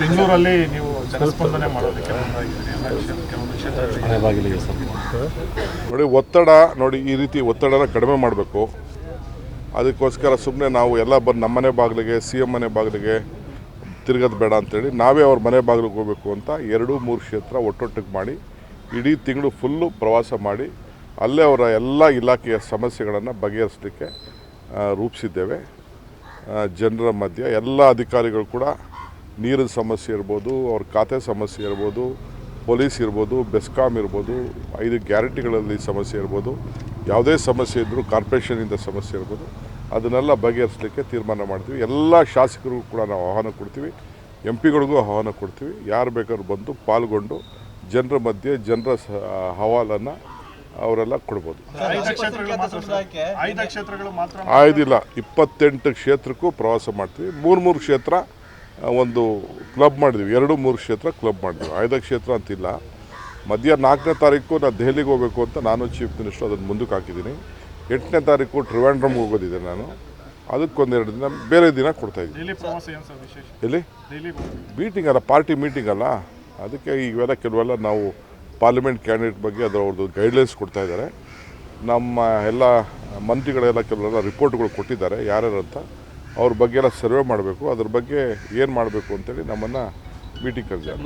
ಬೆಂಗಳೂರಲ್ಲಿ ನೀವು ಜನಸ್ಪಂದನೆ ಮಾಡೋದಕ್ಕೆ ಮನೆ ನೋಡಿ ಒತ್ತಡ ನೋಡಿ ಈ ರೀತಿ ಒತ್ತಡನ ಕಡಿಮೆ ಮಾಡಬೇಕು. ಅದಕ್ಕೋಸ್ಕರ ಸುಮ್ಮನೆ ನಾವು ಎಲ್ಲ ಬಂದು ನಮ್ಮನೆ ಬಾಗಿಲಿಗೆ ಸಿ ಎಂ ಮನೆ ಬಾಗಿಲಿಗೆ ತಿರುಗೋದು ಬೇಡ ಅಂತೇಳಿ ನಾವೇ ಅವ್ರ ಮನೆ ಬಾಗಿಲಿಗೆ ಹೋಗಬೇಕು ಅಂತ ಎರಡು ಮೂರು ಕ್ಷೇತ್ರ ಒಟ್ಟೊಟ್ಟಿಗೆ ಮಾಡಿ ಇಡೀ ತಿಂಗಳು ಫುಲ್ಲು ಪ್ರವಾಸ ಮಾಡಿ ಅಲ್ಲೇ ಅವರ ಎಲ್ಲ ಇಲಾಖೆಯ ಸಮಸ್ಯೆಗಳನ್ನು ಬಗೆಹರಿಸಲಿಕ್ಕೆ ರೂಪಿಸಿದ್ದೇವೆ. ಜನರ ಮಧ್ಯೆ ಎಲ್ಲ ಅಧಿಕಾರಿಗಳು ಕೂಡ ನೀರಿನ ಸಮಸ್ಯೆ ಇರ್ಬೋದು ಅವ್ರ ಖಾತೆ ಸಮಸ್ಯೆ ಇರ್ಬೋದು ಪೊಲೀಸ್ ಇರ್ಬೋದು ಬೆಸ್ಕಾಮ್ ಇರ್ಬೋದು ಐದು ಗ್ಯಾರಂಟಿಗಳಲ್ಲಿ ಸಮಸ್ಯೆ ಇರ್ಬೋದು ಯಾವುದೇ ಸಮಸ್ಯೆ ಇದ್ದರೂ ಕಾರ್ಪೊರೇಷನಿಂದ ಸಮಸ್ಯೆ ಇರ್ಬೋದು ಅದನ್ನೆಲ್ಲ ಬಗೆಹರಿಸಲಿಕ್ಕೆ ತೀರ್ಮಾನ ಮಾಡ್ತೀವಿ. ಎಲ್ಲ ಶಾಸಕರಿಗೂ ಕೂಡ ನಾವು ಆಹ್ವಾನ ಕೊಡ್ತೀವಿ ಎಂ ಪಿಗಳಿಗೂ ಆಹ್ವಾನ ಕೊಡ್ತೀವಿ. ಯಾರು ಬೇಕಾದ್ರೂ ಬಂದು ಪಾಲ್ಗೊಂಡು ಜನರ ಮಧ್ಯೆ ಜನರ ಸ ಹವಾಲನ್ನು ಅವರೆಲ್ಲ ಕೊಡ್ಬೋದು. ಐದು ಕ್ಷೇತ್ರಗಳು ಮಾತ್ರ ಸರ್. ಐದು ಕ್ಷೇತ್ರಗಳು ಮಾತ್ರ ಆಯ್ದಿಲ್ಲ ಇಪ್ಪತ್ತೆಂಟು ಕ್ಷೇತ್ರಕ್ಕೂ ಪ್ರವಾಸ ಮಾಡ್ತೀವಿ. ಮೂರು ಮೂರು ಕ್ಷೇತ್ರ ಒಂದು ಕ್ಲಬ್ ಮಾಡಿದ್ವಿ. ಎರಡು ಮೂರು ಕ್ಷೇತ್ರ ಕ್ಲಬ್ ಮಾಡಿದ್ವಿ. ಆಯ್ದ ಕ್ಷೇತ್ರ ಅಂತಿಲ್ಲ. ಮಧ್ಯ ನಾಲ್ಕನೇ ತಾರೀಕು ನಾನು ದೆಹಲಿಗೆ ಹೋಗಬೇಕು ಅಂತ ನಾನು ಚೀಫ್ ಮಿನಿಸ್ಟರ್ ಅದನ್ನು ಮುಂದಕ್ಕೆ ಹಾಕಿದ್ದೀನಿ. ಎಂಟನೇ ತಾರೀಕು ಟ್ರಿವಾಂಡ್ರಮ್ಗೆ ಹೋಗೋದಿದೆ ನಾನು. ಅದಕ್ಕೊಂದೆರಡು ದಿನ ಬೇರೆ ದಿನ ಕೊಡ್ತಾಯಿದ್ದೀನಿ ಎಲ್ಲಿ? ಮೀಟಿಂಗ್ ಅಲ್ಲ ಪಾರ್ಟಿ ಮೀಟಿಂಗ್ ಅಲ್ಲ. ಅದಕ್ಕೆ ಇವೆಲ್ಲ ಕೆಲವೆಲ್ಲ ನಾವು ಪಾರ್ಲಿಮೆಂಟ್ ಕ್ಯಾಂಡಿಡೇಟ್ ಬಗ್ಗೆ ಅದರ ಅವ್ರದ್ದು ಗೈಡ್ಲೈನ್ಸ್ ಕೊಡ್ತಾ ಇದ್ದಾರೆ. ನಮ್ಮ ಎಲ್ಲ ಮಂತ್ರಿಗಳೆಲ್ಲ ಕೆಲವೆಲ್ಲ ರಿಪೋರ್ಟ್ಗಳು ಕೊಟ್ಟಿದ್ದಾರೆ. ಯಾರ್ಯಾರು ಅಂತ ಅವ್ರ ಬಗ್ಗೆ ಎಲ್ಲ ಸರ್ವೆ ಮಾಡಬೇಕು. ಅದ್ರ ಬಗ್ಗೆ ಏನು ಮಾಡಬೇಕು ಅಂತೇಳಿ ನಮ್ಮನ್ನು ಮೀಟಿಂಗ್ ಕರೆದಿದ್ದಾರೆ.